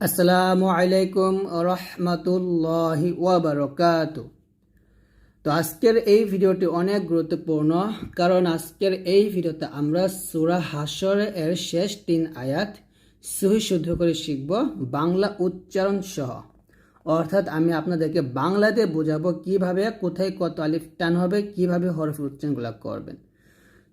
আসসালামু আলাইকুম রহমতুল্লাহি ওয়াবারকাত তো আজকের এই ভিডিওটি অনেক গুরুত্বপূর্ণ, কারণ আজকের এই ভিডিওতে আমরা সুরা হাসর এর শেষ তিন আয়াত সহি শুদ্ধ করে শিখব, বাংলা উচ্চারণ সহ। অর্থাৎ আমি আপনাদেরকে বাংলাতে বোঝাবো কীভাবে, কোথায় কত আলিফ টান হবে, কীভাবে হরফের উচ্চারণগুলো করবেন।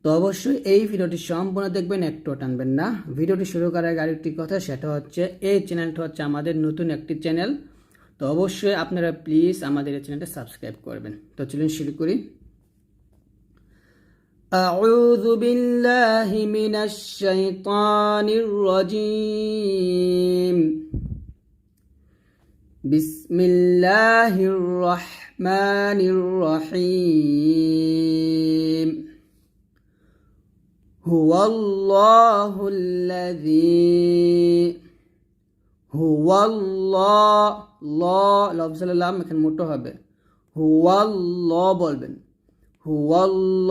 তো অবশ্যই এই ভিডিওটি সম্পূর্ণ দেখবেন একটু টানবেন না ভিডিওটি শুরু করার আগে আরেকটি কথা সেটা হচ্ছে এই চ্যানেলটা হচ্ছে আমাদের নতুন একটি চ্যানেল তো অবশ্যই আপনারা প্লিজ আমাদের এই চ্যানেলটা সাবস্ক্রাইব করবেন তো চলুন শুরু করি أعوذ بالله من الشيطان الرجيم بسم الله الرحمن الرحيم هو الله الذي هو الله ল লফজালাম এখানে মোটো হবে হুয়াল্লাহ বলবেন হুয়াল্লাহুল্লাযী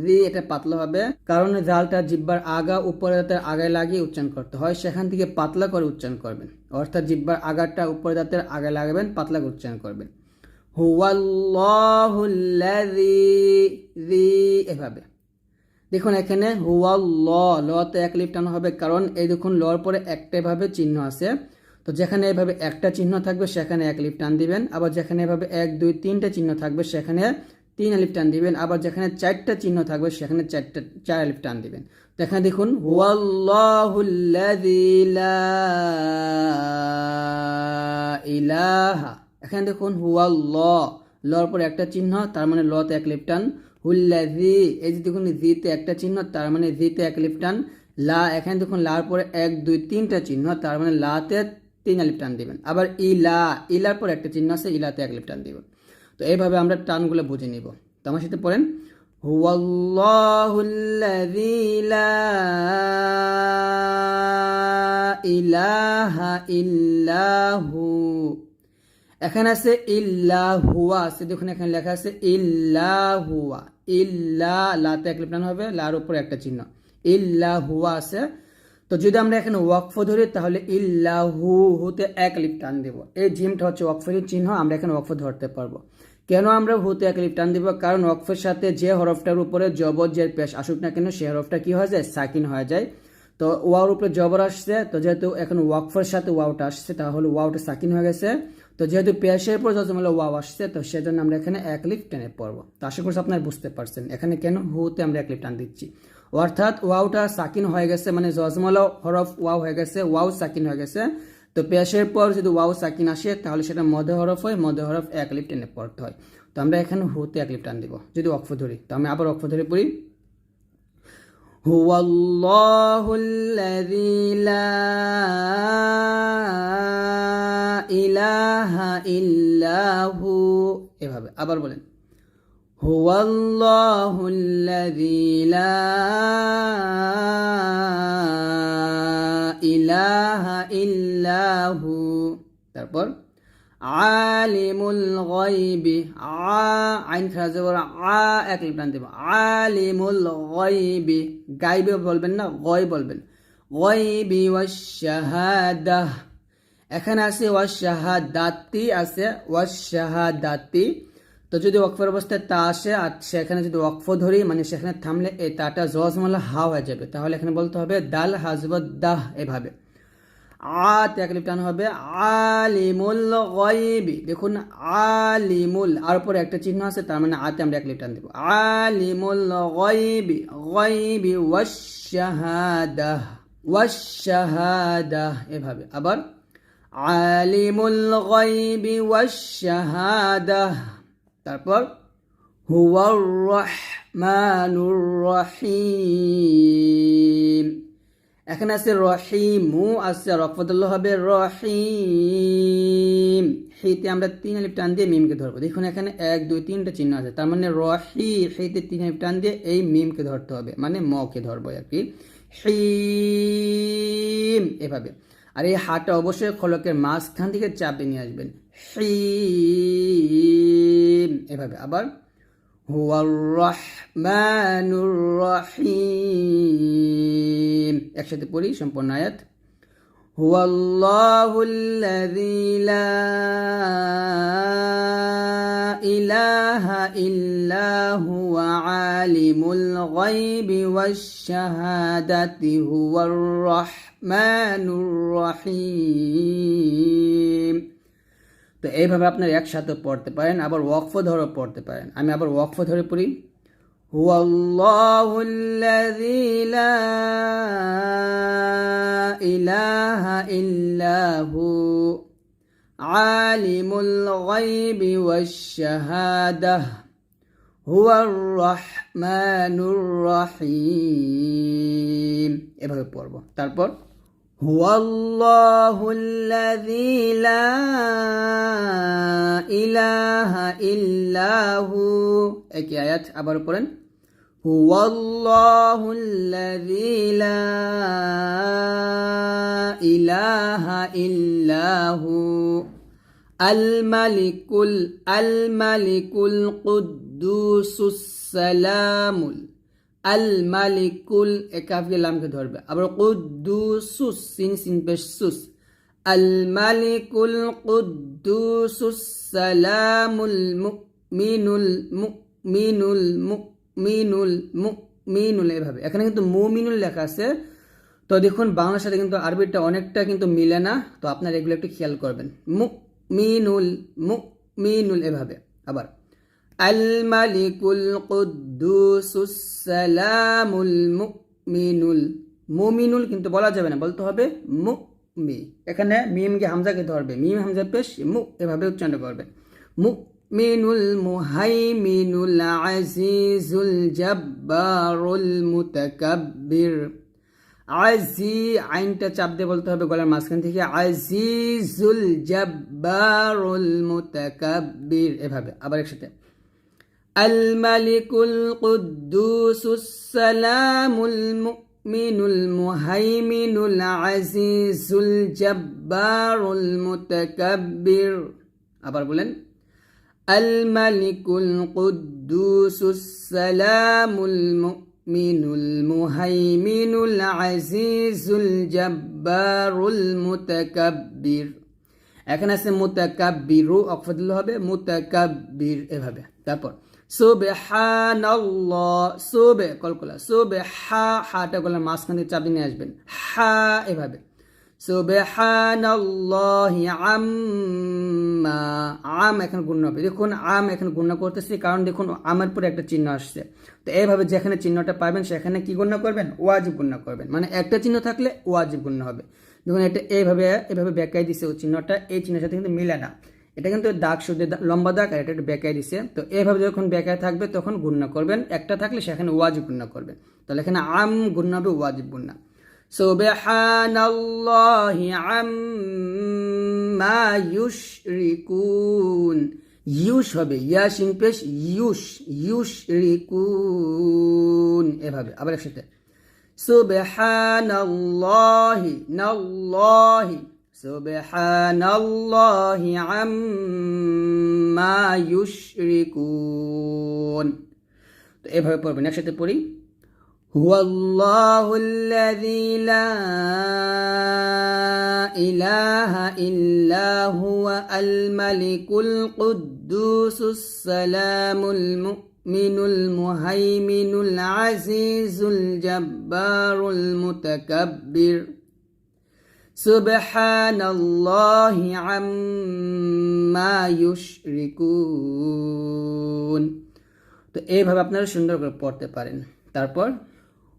জি এটা পাতলা হবে কারণ জালটা জিব্বার আগা উপরে দাঁতের আগায় লাগিয়ে উচ্চারণ করতে হয় সেখান থেকে পাতলা করে উচ্চারণ করবেন অর্থাৎ জিব্বার আগাটা উপরে দাঁতের আগায় লাগাবেন পাতলা করে উচ্চারণ করবেন হুয়াল্লাহুল্লাযী এভাবে। দেখুন এখানে হুয়াল্ল লতে এক লিফ হবে, কারণ এই দেখুন লর পরে একটা ভাবে চিহ্ন আছে। তো যেখানে এভাবে একটা চিহ্ন থাকবে, সেখানে এক লিফ টান দিবেন। আবার যেখানে এভাবে এক, দুই, তিনটা চিহ্ন থাকবে, সেখানে তিন আলিফ টান দিবেন। আবার যেখানে চারটা চিহ্ন থাকবে, সেখানে চারটা, চার আলিফ টান দিবেন। তো এখানে দেখুন, হুয়াল্লাহুল্লাযী লা ইলাহা এখানে দেখুন হুয়াল্লাহ লর পরে একটা চিহ্ন, তার মানে লতে এক লিফ হুল্লা জি এই যে দেখুন জিতে একটা চিহ্ন, তার মানে জিতে এক লিফ টান। লা, এখানে দেখুন, লার পরে এক, দুই, তিনটা চিহ্ন, তার মানে লাতে তিন আলিফ টান দিবেন। আবার ইলা, ইলার পর একটা চিহ্ন আছে, ইলাতে এক লিফ টান দিবেন। তো এইভাবে আমরা টানগুলো বুঝে নিব। তো আমার সাথে পড়েন, হুয়াল্লাহুল্লাযী লা ইলাহা ইল্লাহু এখানে আছে ইল্লাহুয়া আছে দেখুন এখানে লেখা আছে ইল্লাহুয়া ইল্লা লাতে এক লিপ্টান হবে, লার উপরে একটা চিহ্ন। ইল্লাহুয়া আছে। তো যদি আমরা এখানে ওয়াকফ ধরি, তাহলে ইল্লাহু হুতে এক লিপ টান দেব। এই জিমটা হচ্ছে ওয়াকফের চিহ্ন, আমরা এখানে ওয়াকফ ধরতে পারব। কেন আমরা হুতে এক লিপ টান দিব? কারণ ওয়াকফের সাথে যে হরফটার উপরে জবর যে পেশ আসুক না কেন, সে হরফটা কি হয়ে যায়? সাকিন হয়ে যায়। তো ওয়ার উপরে জবর আসছে, তো যেহেতু এখন ওয়াকফের সাথে ওয়াওটা আসছে, তাহলে ওয়াওটা সাকিন হয়ে গেছে। তো যেহেতু পেশের পর যজমাল ওয়াও আসছে, তো সেজন্য আমরা এখানে এক লিফ টেনে পড়ব। তো আশা করছি আপনারা বুঝতে পারছেন। এখানে কেন হুতে আমরা এক লিফ টান দিচ্ছি? অর্থাৎ ওয়াওটা সাকিন হয়ে গেছে মানে জজমাল হরফ ওয়াও হয়ে গেছে, ওয়াও সাকিন হয়ে গেছে। তো পেশের পর যদি ওয়াও সাকিন আসে, তাহলে সেটা মধ্য হরফ হয় মধ্য হরফ এক লিফ টেনে পড়তে হয়। তো আমরা এখানে হুতে এক লিফ টান দিব। যদি অক্ষ ধরি, তো আমি আবার অক্ষ ধরে পড়ি। هو الله الذي لا ইলাহা ইল্লাহু এভাবে আবার বলেন هو الله الذي لا আলিমুল গাইবি আ, আইন খারাপ জবর আ, এক লিপ টান দেব। আলিমুল গাইবি গাইবে বলবেন না, গয় বলবেন। গাইবি ওয়াশাহাদাহ এখানে আছে ওয়াশাহাদাতি আছে ওয়াশাহাদাতি তো যদি ওয়াকফের অবস্থায় তা আসে, আর সেখানে যদি ওয়াকফ ধরি মানে সেখানে থামলে এই তাটা জজমালা হা হয়ে যাবে। তাহলে এখানে বলতে হবে, দাল হাজবত দাহ, এভাবে। আত এক লিপ টান হবে আলিমুল গয়বি। দেখুন, আলিমুল, আর উপরে একটা চিহ্ন আছে, তার মানে আতে আমরা এক লিপ টান দেব। আলিমুল গয়বি গয়বি ওয়াশাহাদাহ ওয়াশাহাদাহ এভাবে। আবার, আলিমুল গয়বি ওয়াশাহাদাহ তারপর হুয়ার রহমানুর রহিম। এখানে আছে রহিমু, আছে রকফতুল্লাহ হবে রহিম। হিতে আমরা তিন আলিফ টান দিয়ে মিমকে ধরবো। দেখুন এখানে এক, দুই, তিনটা চিহ্ন আছে। তার মানে রহি হিতে তিন আলিফ টান দিয়ে এই মিমকে ধরতে হবে। মানে মকে ধরবো আর কি। হিম, এভাবে। আর এই হাটা অবশ্যই খলকের মাঝখান থেকে চাপে নিয়ে আসবেন। হিম, এভাবে। আবার হুয়ার রহমানুর রহিম। একসাথে পড়ি সম্পূর্ণ আয়াত هو الله الذي لا إله إلا هو عالم الغيب والشهادة هو الرحمن الرحيم তো এইভাবে আপনারা একসাথে পড়তে পারেন আবার ওয়াকফ ধরে পড়তে পারেন আমি আবার ওয়াকফ ধরে পড়ি هو الله الذي لا إله إلا هو عالم الغيب والشهادة هو الرحمن الرحيم এভাবে পড়ব তারপর هو الله الذي لا إله إلا هو একই আয়াত আবার পড়েন هو الله الذي لا إله إلا هو الملك ال- الملك القدوس السلام ال- الملك একাফি লামকে ধরবে আবার কুদ্দুসুস সিন সিন পেশ সুস الملك القدوس السلام المؤمن المؤمن المؤمن মিনুল মিনুল এভাবে এখানে কিন্তু মুমিনুল লেখা আছে। তো দেখুন, বাংলার সাথে কিন্তু আরবিটা অনেকটা কিন্তু মিলে না। তো আপনারা এগুলো একটু খেয়াল করবেন। মুক মিনুল মু মিনুল এভাবে আবার আল মালিকুল কুদ্দুসুস সালামুল মুমিনুল। মুমিনুল কিন্তু বলা যাবে না, বলতে হবে মু মি এখানে মিমকে হামজাকে ধরবে। মিম, হামজা, পেশ, মু, এভাবে উচ্চারণ করবে। মুখ মিনুল মুহাই মুহাইমিনুল আজিজুল জব্বারুল মুতাকাব্বির। আজি, আইনটা চাপ দিয়ে বলতে হবে গলার মাঝখান থেকে। আজিজুল জব্বারুল মুতাকাব্বির, এভাবে, আবার একসাথে। আল মালিকুল কুদ্দুসুস সালামুল মুমিনুল মুহাইমিনুল আজিজুল জব্বারুল মুতাকাব্বির। আবার বলেন الملك القدوس السلام المؤمن المهيمن العزيز الجبار المتكبر এখানে আছে মুতাকাব্বিরু অক্ফ দিলে হবে মুতাকাব্বির এভাবে তারপর সুবহানাল্লাহ সুবে কলকলা সুবে হা হাটা গলার মাঝখান থেকে চাপ দিয়ে নিয়ে আসবেন হা এভাবে সুবহানাল্লাহি আম্মা। আম এখন গুণ হবে। দেখুন, আম এখন গুণ করতেছি, কারণ দেখুন, আমের পরে একটা চিহ্ন আসছে। তো এইভাবে যেখানে চিহ্নটা পাবেন, সেখানে কি গণ্য করবেন? ওয়াজিব গণ্য করবেন। মানে একটা চিহ্ন থাকলে ওয়াজিব গণ্য হবে। দেখুন, এটা এইভাবে এভাবে ব্যাকাই দিছে ও চিহ্নটা, এই চিহ্নের সাথে কিন্তু মিলে না। এটা কিন্তু দাগ শুধু লম্বা দাগ, আর এটা একটু বেঁকায় দিছে। তো এইভাবে যখন বেঁকায় থাকবে, তখন গুণ্য করবেন। একটা থাকলে সেখানে ওয়াজিব গুণ্য করবেন। তাহলে এখানে আম গুণ্য হবে, ওয়াজিব গুণ্য সুবহানাল্লাহি আম্মা ইউশরিকুন। ইউশ হবে ইয়াসিন পেশ ইউশ, ইউশরিকুন। এভাবে, আবার একসাথে। সুবহানাল্লাহি, নাল্লাহি, সুবহানাল্লাহি আম্মা ইউশরিকুন। তো এভাবে পড়বেন, একসাথে পড়ি। هو الله الذي لا إله إلا هو الملك القدوس السلام المؤمن المهيمن العزيز الجبار المتكبر سبحان الله عما يشركون তো এইভাবে আপনারা সুন্দর করে পড়তে পারেন তারপর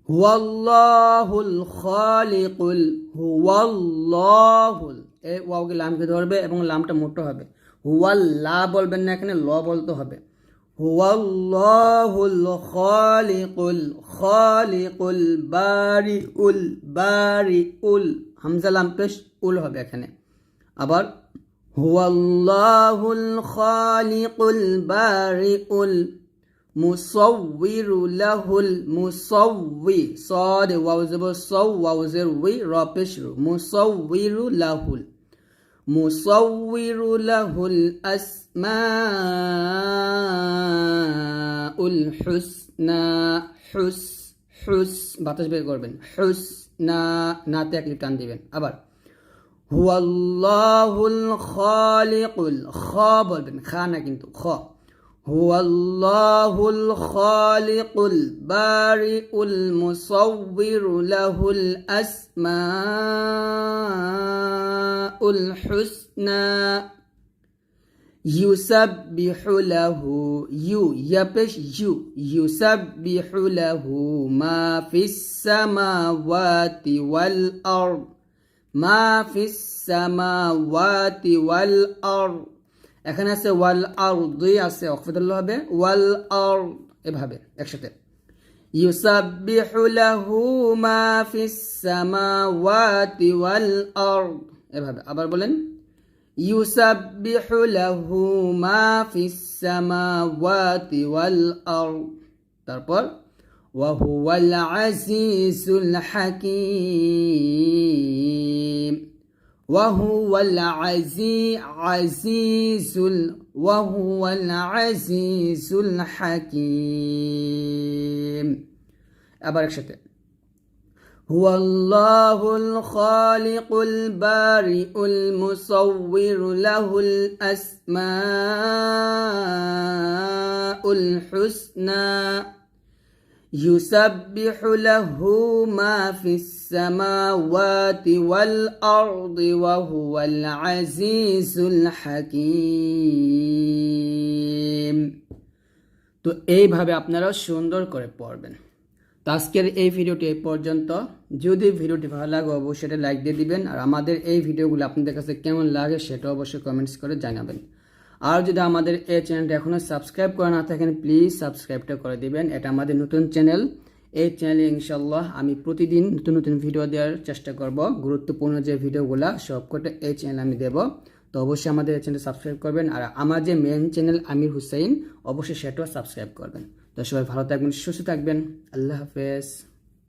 হুয়াল্লাহুল খালিকুল, হুয়াল্লাহুল। এই ওয়াওকে লামকে ধরবে এবং লামটা মোটো হবে। হুয়াল্লা বলবেন না এখানে, ল বলতে হবে। হুয়াল্লাহুল খালিকুল খালিকুল বারিউল বারিউল হামজা লাম পেশ উল হবে এখানে। আবার হুয়াল্লাহুল খালিকুল বারিউল মুসawwir মুসউইরুলাহুল মুসউই সদ ওয়াউজেব সৌ ওয়াউজের উই রপেশরু মুসউইরুলাহুল মুসউইরুলাহুল আসমাউল হুসনা, হুস হুস, বাতাস বের করবেন হুস না নাতে এক টান দিবেন, আবার। হুয়াল্লাহুল খালিকুল খ বলবেন, খা না কিন্তু, খ। هو الله الخالق البارئ المصور له الأسماء الحسنى. يسبح له يو يبش يو يسبح له ما في السماوات والأرض ما في السماوات والأرض. এখানে আছে ওয়াল আরদি আছে অকফিদুল্লাহ হবে ওয়াল আর এভাবে একসাথে ইউসাব্বিহু লাহু মা ফিস সামাওয়াতি ওয়াল আরদ এভাবে আবার বলেন يسبح له ما في السماوات والأرض তারপর وهو العزيز الحكيم وهو العزيز وهو العزيز الحكيم. أبارك شتى. هو الله الخالق البارئ المصور له الأسماء الحسنى. يسبح له ما في السماوات والأرض وهو العزيز الحكيم তো এইভাবে আপনারা সুন্দর করে পড়বেন তো আজকের এই ভিডিওটি এই পর্যন্ত যদি ভিডিওটি ভালো লাগে অবশ্যই এটা লাইক দিয়ে দিবেন আর আমাদের এই ভিডিওগুলো আপনাদের কাছে কেমন লাগে সেটা অবশ্যই কমেন্টস করে জানাবেন আর যদি আমাদের এই চ্যানেলটা এখনও সাবস্ক্রাইব করে না থাকেন প্লিজ সাবস্ক্রাইবটা করে দিবেন। এটা আমাদের নতুন চ্যানেল। এই চ্যানেলে ইনশাল্লাহ আমি প্রতিদিন নতুন নতুন ভিডিও দেওয়ার চেষ্টা করব। গুরুত্বপূর্ণ যে ভিডিওগুলো, সবকটা এই চ্যানেলে আমি দেব। তো অবশ্যই আমাদের এই চ্যানেল সাবস্ক্রাইব করবেন। আর আমার যে মেন চ্যানেল আমির হুসাইন, অবশ্যই সেটাও সাবস্ক্রাইব করবেন। তো সবাই ভালো থাকবেন, সুস্থ থাকবেন। আল্লাহ হাফেজ।